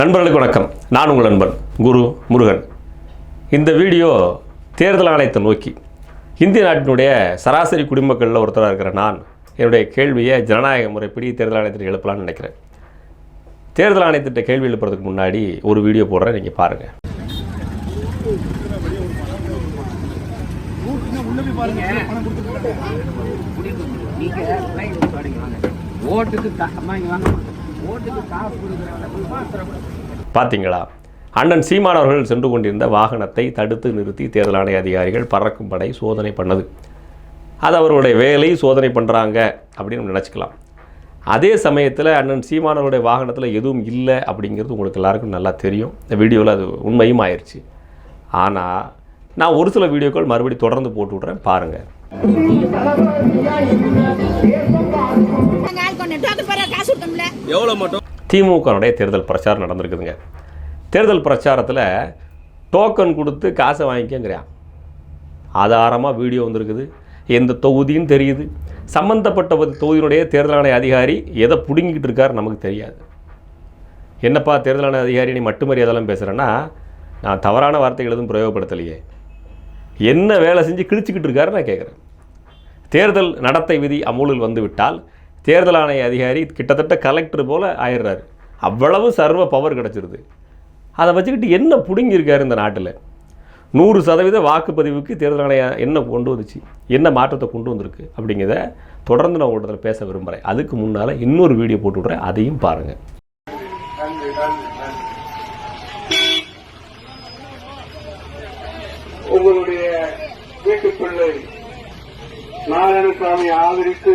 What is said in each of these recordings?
நண்பர்களுக்கு வணக்கம். நான் உங்கள் நண்பன் குரு முருகன். இந்த வீடியோ தேர்தல் ஆணையத்தை நோக்கி இந்திய நாட்டினுடைய சராசரி குடிமக்களில் ஒருத்தராக இருக்கிற நான் என்னுடைய கேள்வியை ஜனநாயக முறைப்படி தேர்தல் ஆணையத்தில் எழுப்பலாம்னு நினைக்கிறேன். தேர்தல் ஆணையத்திட்ட கேள்வி எழுப்புறதுக்கு முன்னாடி ஒரு வீடியோ போடுறேன் நீங்கள் பாருங்கள் வாங்க. ஓட்டுக்கு பார்த்தீங்களா அண்ணன் சீமான் அவர்கள் சென்று கொண்டிருந்த வாகனத்தை தடுத்து நிறுத்தி தேர்தல் ஆணைய அதிகாரிகள் பறக்கும் படை சோதனை பண்ணது. அது அவருடைய வேலை சோதனை பண்ணுறாங்க அப்படின்னு நினச்சிக்கலாம். அதே சமயத்தில் அண்ணன் சீமான் அவருடைய வாகனத்தில் எதுவும் இல்லை அப்படிங்கிறது உங்களுக்கு எல்லாருக்கும் நல்லா தெரியும். இந்த வீடியோவில் அது உண்மையும் ஆயிடுச்சு ஆனால் நான் ஒரு சில வீடியோக்கள் மறுபடியும் தொடர்ந்து போட்டு விட்றேன். பாருங்கள் எவ்வளோ மட்டும்? திமுகனுடைய தேர்தல் பிரச்சாரம் நடந்திருக்குதுங்க. தேர்தல் பிரச்சாரத்தில் டோக்கன் கொடுத்து காசை வாங்கிக்கங்கிறான் ஆதாரமாக வீடியோ வந்திருக்குது. எந்த தொகுதின்னு தெரியுது. சம்மந்தப்பட்ட தொகுதியினுடைய தேர்தல் ஆணைய அதிகாரி எதை பிடுங்கிக்கிட்டு இருக்கார் நமக்கு தெரியாது. என்னப்பா தேர்தல் ஆணைய அதிகாரி நீ மட்டும் பேசுகிறேன்னா நான் தவறான வார்த்தைகள் எதுவும் பிரயோகப்படுத்தலையே. என்ன வேலை செஞ்சு கிழிச்சிக்கிட்டு இருக்காரு நான் கேட்குறேன் தேர்தல் நடத்தை விதி அமுலில் வந்துவிட்டால் தேர்தல் ஆணைய அதிகாரி கிட்டத்தட்ட கலெக்டர் போல் ஆயிடுறாரு. அவ்வளவு சர்வ பவர் கிடச்சிருது. அதை வச்சுக்கிட்டு என்ன பிடுங்கியிருக்காரு இந்த நாட்டில்? நூறு சதவீத வாக்குப்பதிவுக்கு தேர்தல் ஆணையம் என்ன கொண்டு வந்துச்சு? என்ன மாற்றத்தை கொண்டு வந்திருக்கு? அப்படிங்கிறத தொடர்ந்து நான் உங்கள்கிட்ட பேச விரும்புகிறேன் அதுக்கு முன்னால் இன்னொரு வீடியோ போட்டு விட்றேன். அதையும் பாருங்கள் உங்களுடைய வீட்டுப்பிள்ளை நாராயணசாமி ஆதரித்து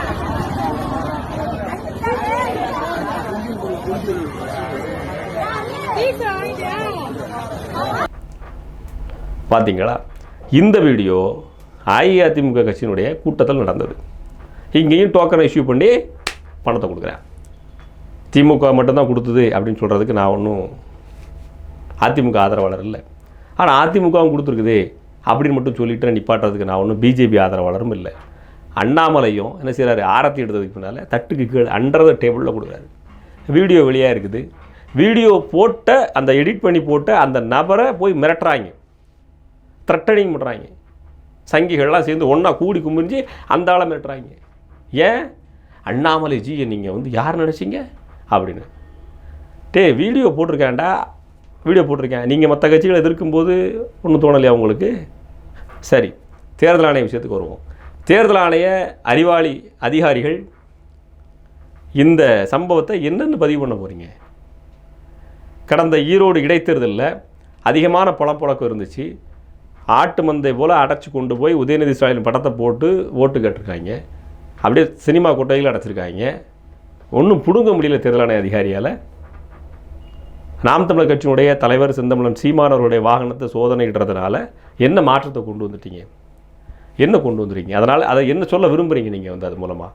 பார்த்தீங்களா இந்த வீடியோ அஇஅதிமுக கட்சியினுடைய கூட்டத்தில் நடந்தது. இங்கேயும் டோக்கனை இஷ்யூ பண்ணி பணத்தை கொடுக்குறேன். திமுக மட்டும்தான் கொடுத்தது அப்படின்னு சொல்கிறதுக்கு நான் ஒன்றும் அதிமுக ஆதரவாளர் இல்லை. ஆனால் அதிமுகவும் கொடுத்துருக்குது அப்படின்னு மட்டும் சொல்லிட்டு நிப்பாட்டுறதுக்கு நான் ஒன்றும் பிஜேபி ஆதரவாளரும் இல்லை. அண்ணாமலையும் என்ன செய்கிறாரு ஆரத்தி எடுத்ததுக்கு பின்னால் தட்டுக்கு கீழே அண்டர் டேபிளில் கொடுக்குறாரு. வீடியோ வெளியாக இருக்குது. வீடியோ போட்ட அந்த எடிட் பண்ணி போட்ட அந்த நபரை போய் மிரட்டுறாங்க. த்ரெட்டனிங் பண்ணுறாங்க சங்கிகள்லாம் சேர்ந்து ஒன்றா கூடி கும்பிஞ்சு அந்த ஆளை மிரட்டுறாங்க. ஏன்? அண்ணாமலை ஜியை நீங்கள் வந்து யார் நினச்சிங்க? அப்படின்னு. Day video போட்டிருக்கேன்டா. வீடியோ போட்டிருக்கேன். நீங்கள் மற்ற கட்சிகளை எதிர்க்கும்போது ஒன்றும் தோணலையா உங்களுக்கு? சரி தேர்தல் ஆணைய விஷயத்துக்கு வருவோம். தேர்தல் ஆணைய அறிவாளி அதிகாரிகள் இந்த சம்பவத்தை என்னென்னு பதிவு பண்ண போகிறீங்க கடந்த ஈரோடு இடைத்தேர்தலில் அதிகமான பழப்பழக்கம் இருந்துச்சு. ஆட்டு மந்தை போல் அடைச்சி கொண்டு போய் உதயநிதி ஸ்டாலின் படத்தை போட்டு ஓட்டு கேட்டிருக்காங்க. அப்படியே சினிமா கொட்டையில் அடைச்சிருக்காங்க. ஒன்றும் பிடுங்க முடியல தேர்தல் ஆணைய அதிகாரியால். நாம் தமிழர் கட்சியினுடைய தலைவர் செந்தமிழன் சீமானவருடைய வாகனத்தை சோதனையிடுறதுனால என்ன மாற்றத்தை கொண்டு வந்துட்டீங்க? என்ன கொண்டு வந்துடுறீங்க அதனால் அதை என்ன சொல்ல விரும்புகிறீங்க நீங்கள் வந்து அது மூலமாக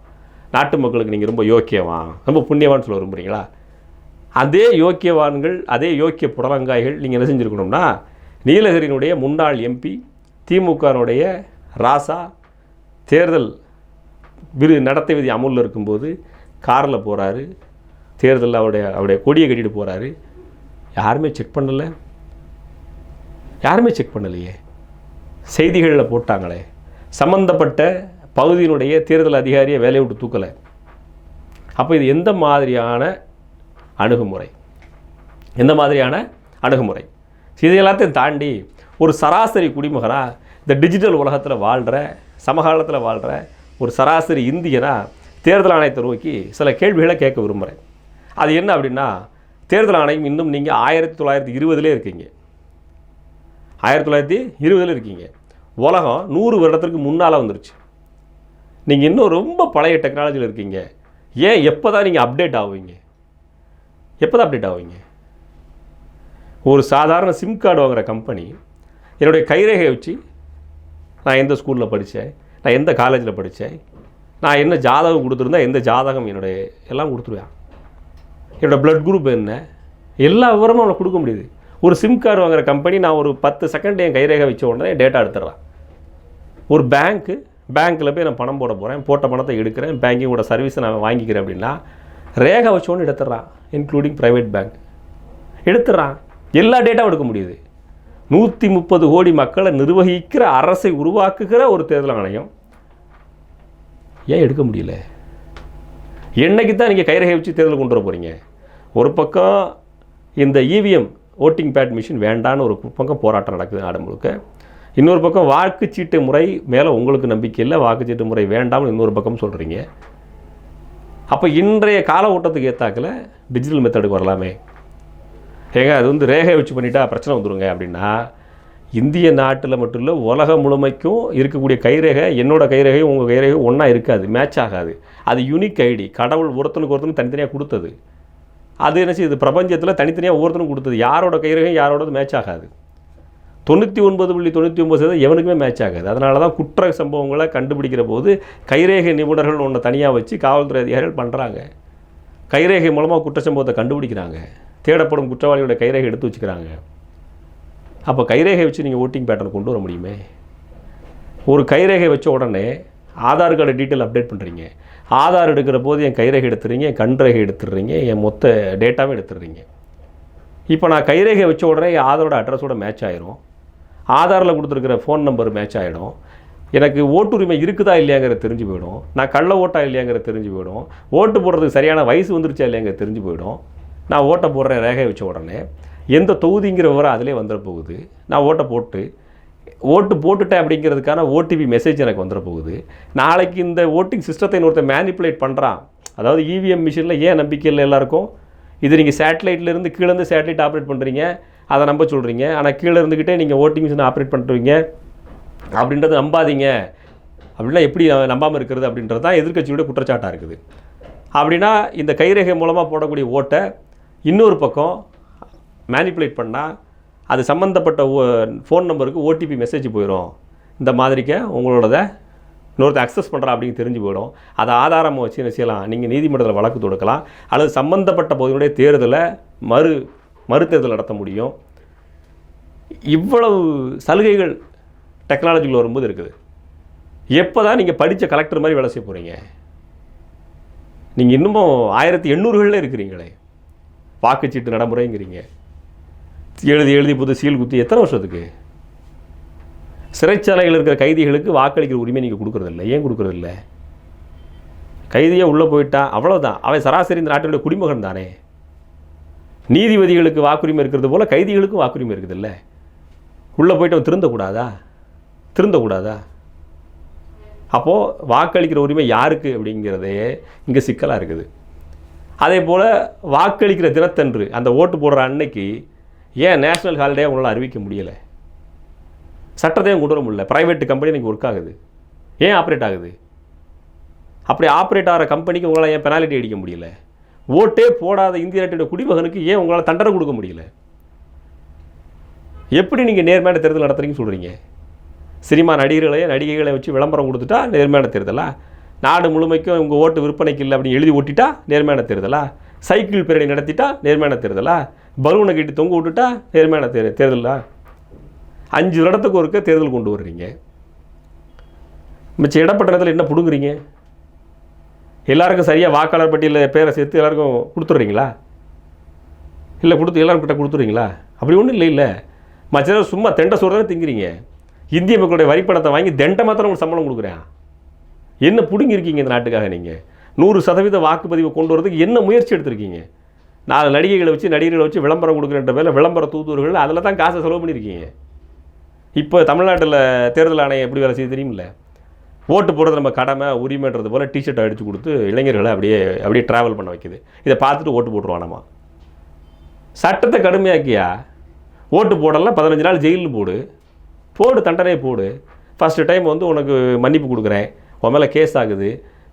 நாட்டு மக்களுக்கு நீங்கள் ரொம்ப யோக்கியவான் ரொம்ப புண்ணியவான்னு சொல்ல விரும்புகிறீங்களா அதே யோக்கியவான்கள் அதே யோக்கிய புடலங்காய்கள் நீங்கள் என்ன செஞ்சுருக்கணும்னா நீலகிரியினுடைய முன்னாள் எம்பி திமுகனுடைய ராசா தேர்தல் விரு நடத்தை விதி அமுலில் இருக்கும்போது காரில் போகிறாரு தேர்தலில் அவருடைய அவருடைய கொடியை கட்டிட்டு போகிறாரு யாருமே செக் பண்ணலை. யாருமே செக் பண்ணலையே. செய்திகளில் போட்டாங்களே. சம்பந்தப்பட்ட பகுதியினுடைய தேர்தல் அதிகாரியை வேலையை விட்டு தூக்கலை. அப்போ இது எந்த மாதிரியான அணுகுமுறை? எந்த மாதிரியான அணுகுமுறை? இது எல்லாத்தையும் தாண்டி ஒரு சராசரி குடிமகனாக இந்த டிஜிட்டல் உலகத்தில் வாழ்கிற சமகாலத்தில் வாழ்கிற ஒரு சராசரி இந்தியனாக தேர்தல் ஆணையத்தை நோக்கி சில கேள்விகளை கேட்க விரும்புகிறேன் அது என்ன அப்படின்னா தேர்தல் ஆணையம் இன்னும் நீங்கள் ஆயிரத்தி தொள்ளாயிரத்தி இருபதுலே இருக்கீங்க. ஆயிரத்தி தொள்ளாயிரத்தி இருபதில் இருக்கீங்க. உலகம் நூறு வருடத்திற்கு முன்னால் வந்துருச்சு. நீங்கள் இன்னும் ரொம்ப பழைய டெக்னாலஜியில் இருக்கீங்க. ஏன் எப்போ தான் நீங்கள் அப்டேட் ஆகுவீங்க எப்போ தான் அப்டேட் ஆகுவீங்க ஒரு சாதாரண சிம் கார்டு வாங்குகிற கம்பெனி என்னுடைய கைரேகையை வச்சு நான் எந்த ஸ்கூலில் படித்தேன் நான் எந்த காலேஜில் படித்தேன் நான் என்ன ஜாதகம் கொடுத்துருந்தா எந்த ஜாதகம் என்னுடைய எல்லாம் கொடுத்துருவேன். என்னோடய ப்ளட் குரூப் என்ன? எல்லா விவரமும் அவனை கொடுக்க முடியுது. ஒரு சிம் கார்டு வாங்குற கம்பெனி நான் ஒரு பத்து செகண்ட் என் கைரேகை வச்ச உடனே டேட்டா எடுத்துடுறான். ஒரு பேங்க்கு பேங்க்கில் போய் நான் பணம் போட போகிறேன் போட்ட பணத்தை எடுக்கிறேன் பேங்கிங்கோட சர்வீஸை நான் வாங்கிக்கிறேன் அப்படின்னா ரேகை வச்சோன்னு எடுத்துடுறான் இன்க்ளூடிங் ப்ரைவேட் பேங்க் எடுத்துடுறான். எல்லா டேட்டாவும் எடுக்க முடியுது. நூற்றி முப்பது கோடி மக்களை நிர்வகிக்கிற அரசை உருவாக்குகிற ஒரு தேர்தல் ஆணையம். ஏன் எடுக்க முடியல? என்னைக்கு தான் நீங்கள் கைரகை வச்சு தேர்தல் கொண்டு வர போகிறீங்க ஒரு பக்கம் இந்த இவிஎம் ஓட்டிங் பேட் மிஷின் வேண்டான்னு ஒரு பக்கம் போராட்டம் நடக்குது நாடு முழுக்க. இன்னொரு பக்கம் வாக்குச்சீட்டு முறை மேலே உங்களுக்கு நம்பிக்கை இல்லை வாக்குச்சீட்டு முறை வேண்டாம்னு இன்னொரு பக்கம் சொல்கிறீங்க அப்போ இன்றைய கால ஓட்டத்துக்கு ஏற்றாக்கில் டிஜிட்டல் மெத்தடுக்கு வரலாமே. ஏங்க அது வந்து ரேகை வச்சு பண்ணிட்டா பிரச்சனை வந்துடுங்க அப்படின்னா இந்திய நாட்டில் மட்டும் இல்லை உலகம் முழுமைக்கும் இருக்கக்கூடிய கைரேகை என்னோடய கைரேகை உங்கள் கைரேகை ஒன்றா இருக்காது மேட்ச் ஆகாது. அது யூனிக் ஐடி கடவுள் ஒருத்தனுக்கு ஒருத்தனுக்கு தனித்தனியாக கொடுத்தது. அது என்ன செய்யுது? பிரபஞ்சத்தில் தனித்தனியாக ஒவ்வொருத்தனும் கொடுத்தது. யாரோட கைரேகை யாரோடது மேட்ச் ஆகாது. தொண்ணூற்றி ஒன்பது புள்ளி தொண்ணூற்றி ஒன்பது சதவீதம் எவனுக்குமே மேட்ச் ஆகாது. அதனால தான் குற்ற சம்பவங்களை கண்டுபிடிக்கிற போது கைரேகை நிபுணர்கள் ஒன்று தனியாக வச்சு காவல்துறை அதிகாரிகள் பண்ணுறாங்க கைரேகை மூலமாக குற்ற சம்பவத்தை கண்டுபிடிக்கிறாங்க. தேடப்படும் குற்றவாளியோட கைரேகை எடுத்து வச்சுக்கிறாங்க. அப்போ கைரேகை வச்சு நீங்கள் ஓட்டிங் பேட்டர்ன் கொண்டு வர முடியுமே? ஒரு கைரேகை வச்ச உடனே ஆதார் கார்டு டீட்டெயில் அப்டேட் பண்ணுறீங்க ஆதார் எடுக்கிற போது என் கைரேகை எடுத்துடுறீங்க என் கண் ரேகை எடுத்துடுறீங்க என் மொத்த டேட்டாவும் எடுத்துடுறீங்க இப்போ நான் கைரேகை வச்ச உடனே என் ஆதாரோட அட்ரஸோட மேட்ச் ஆயிரும். ஆதாரில் கொடுத்துருக்கிற ஃபோன் நம்பர் மேட்ச் ஆகிடும் எனக்கு ஓட்டுரிமை இருக்குதா இல்லையாங்கிறத தெரிஞ்சு போயிடும். நான் கள்ள ஓட்டா இல்லையாங்கிறத தெரிஞ்சு போயிடும். ஓட்டு போடுறதுக்கு சரியான வயசு வந்துருச்சா இல்லையாங்கிறது தெரிஞ்சு போயிடும். நான் ஓட்டை போடுறேன் ரேகை வச்ச உடனே எந்த தொகுதிங்கிற விவரம் அதிலே வந்துட போகுது. நான் ஓட்டை போட்டு ஓட்டு போட்டுட்டேன் அப்படிங்கிறதுக்கான ஓடிபி மெசேஜ் எனக்கு வந்துட போகுது. நாளைக்கு இந்த ஓட்டிங் சிஸ்டத்தை இன்னொருத்தன் மேனிப்புலேட் பண்ணுறான் அதாவது இவிஎம் மிஷினில் ஏன் நம்பிக்கை இல்லை எல்லாருக்கும்? இது நீங்கள் சேட்டலைட்லேருந்து கீழேருந்து சேட்டலைட் ஆப்ரேட் பண்ணுறீங்க அதை நம்ப சொல்கிறீங்க ஆனால் கீழே இருந்துக்கிட்டே நீங்கள் ஓட்டிங் மிஷினை ஆப்ரேட் பண்ணுறீங்க அப்படின்றத நம்பாதீங்க. அப்படின்னா எப்படி நம்பாமல் இருக்கிறது அப்படின்றது தான் எதிர்க்கட்சியோட குற்றச்சாட்டாக இருக்குது. அப்படின்னா இந்த கைரேகை மூலமாக போடக்கூடிய ஓட்டை இன்னொரு பக்கம் மேனிப்புலேட் பண்ணால் அது சம்மந்தப்பட்ட ஃபோன் நம்பருக்கு ஓடிபி மெசேஜ் போயிடும் இந்த மாதிரிக்க உங்களோடத இன்னொருத்த அக்சஸ் பண்ணுறா அப்படின்னு தெரிஞ்சு போயிடும். அதை ஆதாரமாக வச்சு என்ன செய்யலாம்? நீங்கள் நீதிமன்றத்தில் வழக்கு தொடுக்கலாம். அல்லது சம்மந்தப்பட்ட பகுதியினுடைய தேர்தலை மறு மறுதேர்தல் நடத்த முடியும். இவ்வளவு சலுகைகள் டெக்னாலஜியில் வரும்போது இருக்குது. எப்போ தான் நீங்கள் படித்த கலெக்டர் மாதிரி வேலை செய்ய போகிறீங்க நீங்கள் இன்னமும் ஆயிரத்தி எண்ணூறுகளில் இருக்கிறீங்களே. வாக்குச்சீட்டு நடைமுறைங்கிறீங்க. எழுதி எழுதி புது சீல் குத்தி எத்தனை வருஷத்துக்கு? சிறைச்சாலையில் இருக்கிற கைதிகளுக்கு வாக்களிக்கிற உரிமை நீங்கள் கொடுக்குறதில்ல. ஏன் கொடுக்குறதில்ல? கைதியே உள்ளே போயிட்டா அவ்வளோதான் அவன் சராசரி இந்த நாட்டினுடைய குடிமகன் தானே. நீதிபதிகளுக்கு வாக்குரிமை இருக்கிறது போல் கைதிகளுக்கும் வாக்குரிமை இருக்குதுல்ல. உள்ளே போயிட்டு அவன் திருந்தக்கூடாதா? திருந்தக்கூடாதா? அப்போது வாக்களிக்கிற உரிமை யாருக்கு அப்படிங்கிறதே இங்கே சிக்கலாக இருக்குது. அதே போல் வாக்களிக்கிற தினத்தன்று அந்த ஓட்டு போடுற அன்னைக்கு ஏன் நேஷனல் ஹாலிடே உங்களால் அறிவிக்க முடியலை? சட்டத்தையும் கொண்டு வர முடியல. ப்ரைவேட் கம்பெனி இன்றைக்கி ஒர்க் ஆகுது. ஏன் ஆப்ரேட் ஆகுது? அப்படி ஆப்ரேட் ஆகிற கம்பெனிக்கு உங்களால் ஏன் பெனாலிட்டி அடிக்க முடியல? ஓட்டே போடாத இந்திய நாட்டோட குடிமகனுக்கு ஏன் உங்களால் தண்டனை கொடுக்க முடியல? எப்படி நீங்கள் நேர்மையான தேர்தல் நடத்துறீங்கன்னு சொல்கிறீங்க சினிமா நடிகர்களையும் நடிகைகளை வச்சு விளம்பரம் கொடுத்துட்டா நேர்மையான தேர்தலா? நாடு முழுமைக்கும் உங்கள் ஓட்டு விற்பனைக்கு இல்லை அப்படின்னு எழுதி ஓட்டிட்டா நேர்மையான தேர்தலா? சைக்கிள் பேரணி நடத்திட்டா நேர்மையான தேர்தலா? பலூனை கட்டி தொங்க விட்டுட்டா நேர்மையான தே தேர்தலா? அஞ்சு வருடத்துக்கு ஒருக்க தேர்தல் கொண்டு வர்றீங்க. மிச்சம் இடப்பட்ட இடத்துல என்ன பிடுங்குறீங்க? எல்லாருக்கும் சரியாக வாக்காளர் பட்டியலில் பேரை சேர்த்து எல்லாருக்கும் கொடுத்துட்றீங்களா? இல்லை கொடுத்து எல்லாரும் கிட்ட கொடுத்துறீங்களா அப்படி ஒன்றும் இல்லை இல்லை. மற்ற சும்மா தெண்டை சோறு தானே திங்குறீங்க. இந்திய மக்களுடைய வரிப்பணத்தை வாங்கி தெண்டை மாத்திரம் உங்களுக்கு சம்பளம் கொடுக்குறேன். என்ன பிடுங்கிருக்கீங்க இந்த நாட்டுக்காக நீங்கள் நூறு சதவீத வாக்குப்பதிவை கொண்டு வரதுக்கு என்ன முயற்சி எடுத்திருக்கீங்க? நாலு நடிகைகளை வச்சு நடிகர்களை வச்சு விளம்பரம் கொடுக்குறன்ற மேலே விளம்பர தூதுவர்கள் அதில் தான் காசை செலவு பண்ணியிருக்கீங்க. இப்போ தமிழ்நாட்டில் தேர்தல் ஆணையம் எப்படி வேலை செய்ய தெரியுமில்ல? ஓட்டு போடுறது நம்ம கடமை உரிமைன்றது போல் டிஷர்ட் அடித்து கொடுத்து இளைஞர்களை அப்படியே அப்படியே ட்ராவல் பண்ண வைக்குது. இதை பார்த்துட்டு ஓட்டு போட்டுருவானம்மா சட்டத்தை கடுமையாக்கியா? ஓட்டு போடலாம் பதினஞ்சு நாள் ஜெயிலில் போடு. போடு தண்டனை போடு. ஃபஸ்ட்டு டைம் வந்து உனக்கு மன்னிப்பு கொடுக்குறேன். உன் மேலே கேஸ் ஆகுது.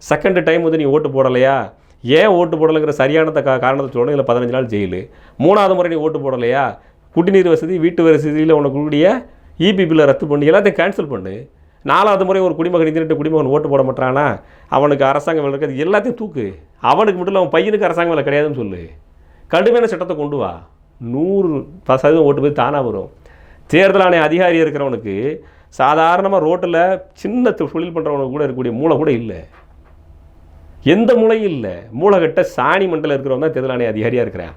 செகண்ட் டைம் வந்து நீ ஓட்டு போடலையா? ஏன் ஓட்டு போடலைங்கிற சரியான கா காரணத்தை சொல்லணும். இல்லை பதினஞ்சு நாள் ஜெயிலு. மூணாவது முறை நீ ஓட்டு போடலையா? குடிநீர் வசதி வீட்டு வசதியில் உனக்கு கூடிய இபி பில்லை ரத்து பண்ணி எல்லாத்தையும் கேன்சல் பண்ணு. நாலாவது முறை ஒரு குடிமகன் இந்தியன்ட்டு குடிமகன் ஓட்டு போட மாட்டானா? அவனுக்கு அரசாங்கம் வேலை இருக்காது எல்லாத்தையும் தூக்கு. அவனுக்கு மட்டும் இல்லை அவன் பையனுக்கு அரசாங்கம் வேலை கிடையாதுன்னு சொல்லு. கடுமையான சட்டத்தை கொண்டு வா. நூறு சதவீதம் ஓட்டு போய் தானாக வரும். தேர்தல் ஆணைய அதிகாரி இருக்கிறவனுக்கு சாதாரணமாக ரோட்டில் சின்ன தொ- தொழில் பண்ணுறவங்க கூட இருக்கக்கூடிய மூளை கூட இல்லை. எந்த மூளையும் இல்லை. மூளைகட்ட சாணி மண்டலம் இருக்கிறவங்க தான் தேர்தல் ஆணைய அதிகாரியாக இருக்கிறேன்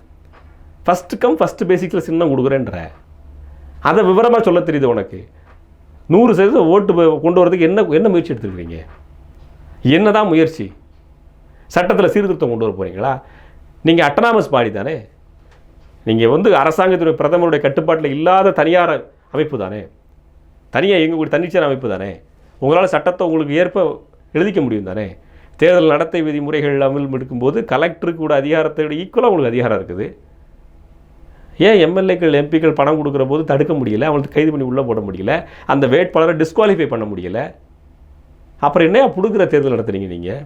ஃபஸ்ட்டு கம் ஃபஸ்ட்டு பேசிக்ஸில் சின்னம் கொடுக்குறேன்ற. அதை விவரமாக சொல்ல தெரியுது உனக்கு. நூறு சதவீதம் ஓட்டு கொண்டு வரதுக்கு என்ன என்ன முயற்சி எடுத்துருக்கீங்க? என்னதான் முயற்சி? சட்டத்தில் சீர்திருத்தம் கொண்டு வர போகிறீங்களா நீங்கள் அட்டனாமஸ் பாடி தானே. நீங்கள் வந்து அரசாங்கத்துடைய பிரதமருடைய கட்டுப்பாட்டில் இல்லாத தனியார் அமைப்பு தானே. தனியாக இயங்கக்கூடிய தன்னிச்சையான அமைப்பு தானே? உங்களால் சட்டத்தை உங்களுக்கு ஏற்ப எழுதிக்க முடியும் தானே? தேர்தல் நடத்தை விதிமுறைகள் அமல் எடுக்கும்போது கலெக்டருக்கு கூட அதிகாரத்தை விட ஈக்குவலாக உங்களுக்கு அதிகாரம் இருக்குது. ஏன் எம்எல்ஏக்கள் எம்பிக்கள் பணம் கொடுக்குற போது தடுக்க முடியல? அவங்களுக்கு கைது பண்ணி உள்ளே போட முடியல? அந்த வேட்பாளரை டிஸ்குவாலிஃபை பண்ண முடியல? அப்புறம் என்னையா பிடுக்கிற தேர்தல் நடத்துறீங்க நீங்கள்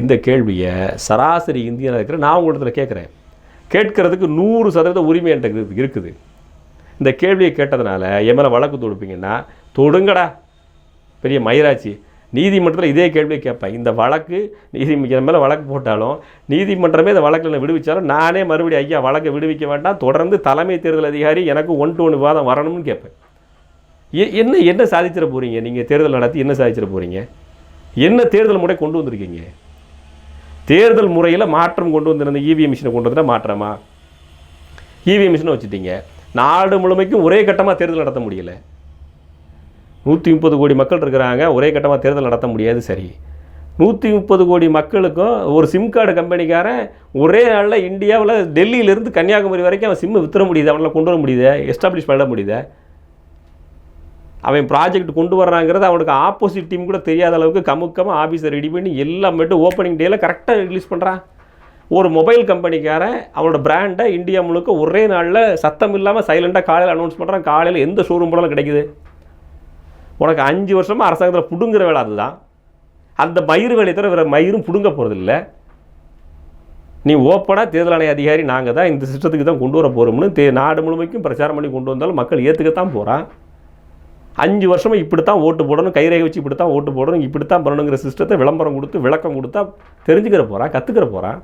இந்த கேள்வியை சராசரி இந்தியனாக இருக்கிற நான் உங்களிடத்துல கேட்குறேன் கேட்கறதுக்கு நூறு சதவீத உரிமை என்கிட்ட இருக்குது. இந்த கேள்வியை கேட்டதுனால என் மேலே வழக்கு தொடுப்பீங்கன்னா தொடுங்கடா பெரிய மயிராட்சி நீதிமன்றத்தில் இதே கேள்வியை கேட்பேன். இந்த வழக்கு நீதி என் மேலே வழக்கு போட்டாலும் நீதிமன்றமே இந்த வழக்கில் விடுவிச்சாலும் நானே மறுபடியும் ஐயா வழக்கை விடுவிக்க வேண்டாம். தொடர்ந்து தலைமை தேர்தல் அதிகாரி எனக்கு ஒன் டு ஒன் விவாதம் வரணும்னு கேட்பேன். என்ன என்ன சாதிச்சிட போகிறீங்க நீங்கள் தேர்தல் நடத்தி என்ன சாதிச்சிட போகிறீங்க என்ன தேர்தல் முறை கொண்டு வந்திருக்கீங்க? தேர்தல் முறையில் மாற்றம் கொண்டு வந்திருந்த இவிஎம் மிஷினை கொண்டு வந்துட்டால் மாற்றமா? இவிஎம் மிஷினை வச்சுட்டீங்க. நாடு முழுமைக்கும் ஒரே கட்டமாக தேர்தல் நடத்த முடியல. நூற்றி முப்பது கோடி மக்கள் இருக்கிறாங்க ஒரே கட்டமாக தேர்தல் நடத்த முடியாது சரி. நூற்றி முப்பது கோடி மக்களுக்கும் ஒரு சிம் கார்டு கம்பெனிக்காரன் ஒரே நாளில் இந்தியாவில் டெல்லியிலேருந்து கன்னியாகுமரி வரைக்கும் அவன் சிம்மை வித்துற முடியுது அவனால் கொண்டு வர முடியுது எஸ்டாப்ளிஷ் பண்ண முடியுது. அவன் ப்ராஜெக்ட் கொண்டு வர்றாங்கிறது அவனுக்கு ஆப்போசிட் டீம் கூட தெரியாத அளவுக்கு கமுக்கமாக ஆஃபீஸர் ரெடி பண்ணி எல்லாம் மட்டும் ஓப்பனிங் டேயில் கரெக்டாக ரிலீஸ் பண்ணுறான் ஒரு மொபைல் கம்பெனிக்காரன் அவனோட பிராண்டை இந்தியா முழுக்க ஒரே நாளில் சத்தம் இல்லாமல் சைலண்டாக காலையில் அனௌன்ஸ் பண்ணுறான் காலையில் எந்த ஷோரூம் போனாலும் கிடைக்குது. உனக்கு அஞ்சு வருஷமாக அரசாங்கத்தில் பிடுங்குற வேலை அதுதான். அந்த மயிர் வேலையை தவிர வேறு மயிரும் பிடுங்க போகிறதில்ல நீ ஓப்பனாக தேர்தல் ஆணைய அதிகாரி நாங்கள் தான் இந்த சிஸ்டத்துக்கு தான் கொண்டு வர போகிறோம்னு தே நாடு முழுமைக்கும் பிரச்சாரம் பண்ணி கொண்டு வந்தாலும் மக்கள் ஏற்றுக்கத்தான் போகிறான் அஞ்சு வருஷமாக இப்படி தான் ஓட்டு போடணும் கைரேகை வச்சு இப்படி தான் ஓட்டு போடணும் இப்படி தான் பண்ணணுங்கிற சிஸ்டத்தை விளம்பரம் கொடுத்து விளக்கம் கொடுத்தா தெரிஞ்சுக்கிற போகிறான் கற்றுக்கிற போகிறான்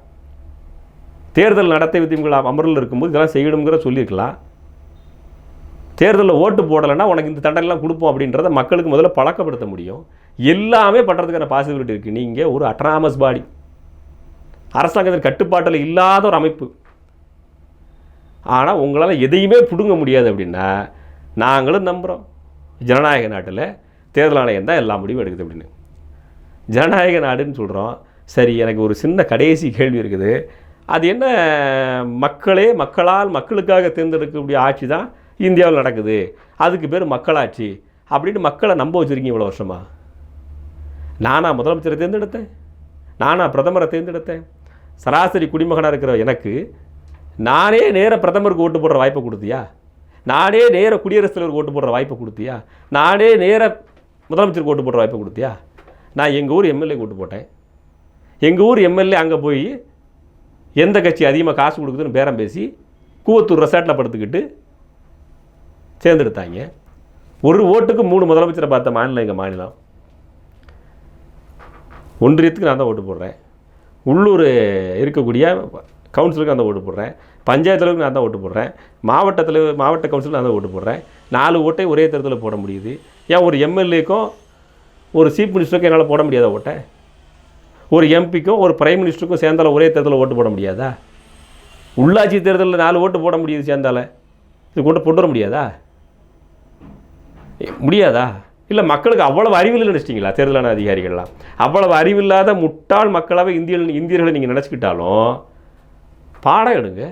தேர்தல் நடத்தை விதிமுறைகள் அமரில் இருக்கும்போது இதெல்லாம் செய்யணுங்கிற சொல்லியிருக்கலாம். தேர்தலில் ஓட்டு போடலைன்னா உனக்கு இந்த தண்டனைலாம் கொடுப்போம் அப்படின்றத மக்களுக்கு முதல்ல பழக்கப்படுத்த முடியும். எல்லாமே பண்ணுறதுக்கான பாசிபிலிட்டி இருக்குது நீங்கள் ஒரு அட்ராமஸ் பாடி அரசாங்கத்தின் கட்டுப்பாட்டில் இல்லாத ஒரு அமைப்பு. ஆனால் உங்களால் எதையுமே பிடுங்க முடியாது அப்படின்னா நாங்களும் நம்புகிறோம் ஜனநாயக நாட்டில் தேர்தல் ஆணையம் தான் எல்லா முடிவும் எடுக்குது அப்படின்னு. ஜனநாயக நாடுன்னு சொல்கிறோம் சரி எனக்கு ஒரு சின்ன கடைசி கேள்வி இருக்குது. அது என்ன மக்களே மக்களால் மக்களுக்காக தேர்ந்தெடுக்கக்கூடிய ஆட்சி தான் இந்தியாவில் நடக்குது. அதுக்கு பேர் மக்களாட்சி. அப்படின்னு மக்களை நம்ப வச்சுருக்கீங்க இவ்வளோ வருஷமாக நானா முதலமைச்சரை தேர்ந்தெடுத்தேன். நானா பிரதமரை தேர்ந்தெடுத்தேன். சராசரி குடிமகனாக இருக்கிற எனக்கு நானே நேர பிரதமருக்கு ஓட்டு போடுற வாய்ப்பை கொடுத்தியா? நானே நேர குடியரசுத் தலைவருக்கு ஓட்டு போடுற வாய்ப்பை கொடுத்தியா? நானே நேர முதலமைச்சருக்கு ஓட்டு போடுற வாய்ப்பை கொடுத்தியா? நான் எங்கள் ஊர் எம்எல்ஏ ஓட்டு போட்டேன். எங்கள் ஊர் எம்எல்ஏ அங்கே போய் எந்த கட்சி அதிகமாக காசு கொடுக்குதுன்னு பேரம் பேசி கூவத்தூர் ரெசார்ட்டில் படுத்துக்கிட்டு சேர்ந்தெடுத்தாங்க. ஒரு ஓட்டுக்கு மூணு முதலமைச்சரை பார்த்த மாநிலம் எங்கள் மாநிலம்? ஒன்றியத்துக்கு நான் தான் ஓட்டு போடுறேன். உள்ளூர் இருக்கக்கூடிய கவுன்சிலுக்கு நான் தான் ஓட்டு போடுறேன். பஞ்சாயத்து அளவுக்கு நான் தான் ஓட்டு போடுறேன். மாவட்டத்தில் மாவட்ட கவுன்சிலுக்கு நான் தான் ஓட்டு போடுறேன். நாலு ஓட்டை ஒரே தேர்தலில் போட முடியுது. ஏன் ஒரு எம்எல்ஏக்கும் ஒரு சீஃப் மினிஸ்டருக்கும் என்னால் போட முடியாத ஓட்டை? ஒரு எம்பிக்கும் ஒரு பிரைம் மினிஸ்டருக்கும் சேர்ந்தால ஒரே தேர்தலில் ஓட்டு போட முடியாதா? உள்ளாட்சி தேர்தலில் நாலு ஓட்டு போட முடியுது சேர்ந்தால. இது கொண்டு கொண்டு வர முடியாதா? முடியாதா? இல்லை மக்களுக்கு அவ்வளவு அறிவில் நினச்சிட்டிங்களா தேர்தலான அதிகாரிகள்லாம்? அவ்வளவு அறிவில்லாத முட்டாள் மக்களாகவே இந்திய இந்தியர்களை நீங்கள் நினச்சிக்கிட்டாலும் பாடம் எடுங்க.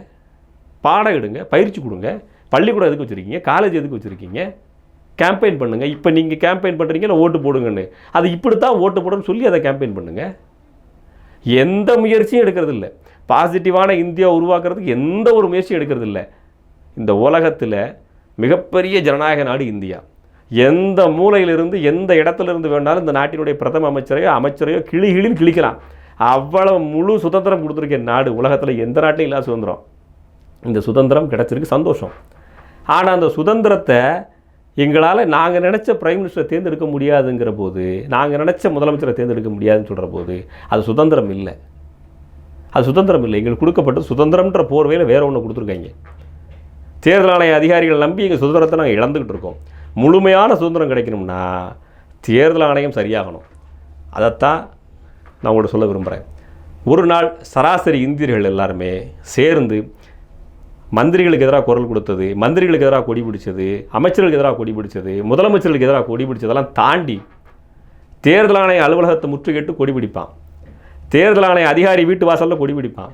பாடம் எடுங்க. பயிற்சி கொடுங்க. பள்ளிக்கூடம் எதுக்கு வச்சுருக்கீங்க? காலேஜ் எதுக்கு வச்சுருக்கீங்க? கேம்பெயின் பண்ணுங்கள் இப்போ நீங்கள் கேம்பெயின் பண்ணுறீங்க இல்லை ஓட்டு போடுங்கன்னு. அது இப்படித்தான் ஓட்டு போடணும்னு சொல்லி அதை கேம்பெயின் பண்ணுங்கள் எந்த முயற்சியும் எடுக்கிறது இல்லை பாசிட்டிவான இந்தியா உருவாக்குறதுக்கு எந்த ஒரு முயற்சியும் எடுக்கிறது இல்லை இந்த உலகத்தில் மிகப்பெரிய ஜனநாயக நாடு இந்தியா. எந்த மூலையிலிருந்து எந்த இடத்துல இருந்து வேணாலும் இந்த நாட்டினுடைய பிரதம அமைச்சரையோ அமைச்சரையோ கிளி கிளின்னு கிழிக்கலாம். அவ்வளவு முழு சுதந்திரம் கொடுத்துருக்க நாடு உலகத்தில் எந்த நாட்டிலும் இல்லாத சுதந்திரம். இந்த சுதந்திரம் கிடச்சிருக்கு சந்தோஷம். ஆனால் அந்த சுதந்திரத்தை எங்களால் நாங்கள் நினச்ச பிரைம் மினிஸ்டரை தேர்ந்தெடுக்க முடியாதுங்கிற போது நாங்கள் நினச்ச முதலமைச்சரை தேர்ந்தெடுக்க முடியாதுன்னு சொல்கிற போது அது சுதந்திரம் இல்லை. அது சுதந்திரம் இல்லை. எங்களுக்கு கொடுக்கப்பட்ட சுதந்திரம்ன்ற போர்வையில் வேறு ஒன்று கொடுத்துருக்காங்க. தேர்தல் ஆணைய அதிகாரிகள் நம்பி எங்கள் சுதந்திரத்தை நாங்கள் இழந்துக்கிட்டு இருக்கோம். முழுமையான சுதந்திரம் கிடைக்கணும்னா தேர்தல் ஆணையம் சரியாகணும். அதைத்தான் நான் உங்கள்கிட்ட சொல்ல விரும்புகிறேன் ஒரு நாள் சராசரி இந்தியர்கள் எல்லாருமே சேர்ந்து மந்திரிகளுக்கு எதிராக குரல் கொடுத்தது மந்திரிகளுக்கு எதிராக கொடி பிடிச்சது அமைச்சர்களுக்கு எதிராக கொடி பிடிச்சது முதலமைச்சர்களுக்கு எதிராக கொடி பிடிச்சதெல்லாம் தாண்டி தேர்தல் ஆணைய அலுவலகத்தை முற்றுகையிட்டு கொடி பிடிப்பான். தேர்தல் ஆணைய அதிகாரி வீட்டு வாசலில் கொடி பிடிப்பான்.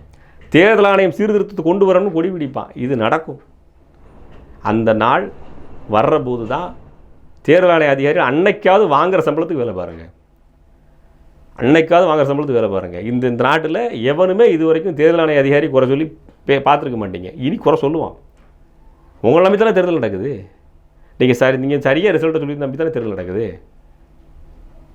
தேர்தல் ஆணையம் சீர்திருத்தத்தை கொண்டு வரணும்னு கொடி பிடிப்பான். இது நடக்கும். அந்த நாள் வர்றபோது தான் தேர்தல் ஆணைய அதிகாரி அன்னைக்காவது வாங்குகிற சம்பளத்துக்கு வேலை பாருங்கள் அன்னைக்காவது வாங்குற சம்பளத்துக்கு வேலை பாருங்கள் இந்த இந்த நாட்டில் எவனுமே இது வரைக்கும் தேர்தல் ஆணைய அதிகாரி குறை சொல்லி பார்த்துருக்க மாட்டீங்க. இனி குறை சொல்லுவான். உங்களை நம்பி தானே தேர்தல் நடக்குது? நீங்கள் சரி நீங்கள் சரியாக ரிசல்ட்டை சொல்லி நம்பி தானே தேர்தல் நடக்குது?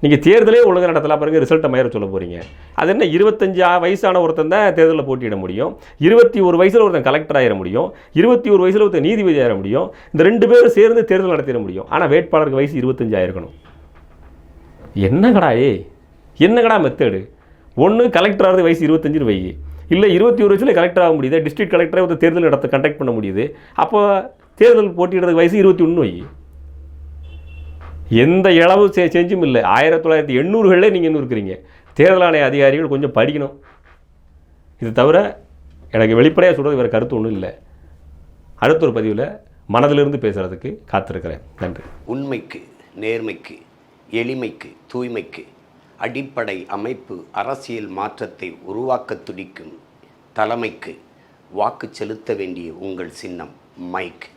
நீங்கள் தேர்தலே ஒழுங்காக நடத்தலாம் பாருங்கள் ரிசல்ட்டை மயிர சொல்ல போகிறீங்க அது என்ன இருபத்தஞ்சு வயசான ஒருத்தன் தான் தேர்தலில் போட்டியிட முடியும். இருபத்தி ஒரு வயசில் ஒருத்தன் கலெக்டர் ஆகிட முடியும். இருபத்தி ஒரு வயசில் ஒருத்தன் நீதிபதி ஆகிட முடியும். இந்த ரெண்டு பேரும் சேர்ந்து தேர்தல் நடத்திட முடியும். ஆனால் வேட்பாளருக்கு வயசு இருபத்தஞ்சு ஆயிருக்கணும். என்னங்கடா ஏய்? என்னங்கடா மெத்தேடு ஒன்று கலெக்டர் ஆகிறது வயசு இருபத்தஞ்சுன்னு வை இல்லை இருபத்தி ஒரு வயசில் கலெக்டர் ஆக முடியுது. டிஸ்ட்ரிக்ட் கலெக்டரை வந்து தேர்தல் நடத்த கண்டக்ட் பண்ண முடியுது. அப்போ தேர்தல் போட்டியிடுறதுக்கு வயசு இருபத்தி ஒன்று வை. எந்த இளவு சே செஞ்சும் இல்லை. ஆயிரத்தி தொள்ளாயிரத்தி எண்ணூறுகளில் நீங்கள் இன்னும் இருக்கிறீங்க. தேர்தல் ஆணைய அதிகாரிகள் கொஞ்சம் படிக்கணும். இது தவிர எனக்கு வெளிப்படையாக சொல்கிறது வேறு கருத்து ஒன்றும் இல்லை. அடுத்த ஒரு பதிவில் மனதிலிருந்து பேசுகிறதுக்கு காத்திருக்கிறேன். நன்றி. உண்மைக்கு நேர்மைக்கு எளிமைக்கு தூய்மைக்கு அடிப்படை அமைப்பு அரசியல் மாற்றத்தை உருவாக்க துடிக்கும் தலைமைக்கு வாக்கு செலுத்த வேண்டிய உங்கள் சின்னம் மைக்.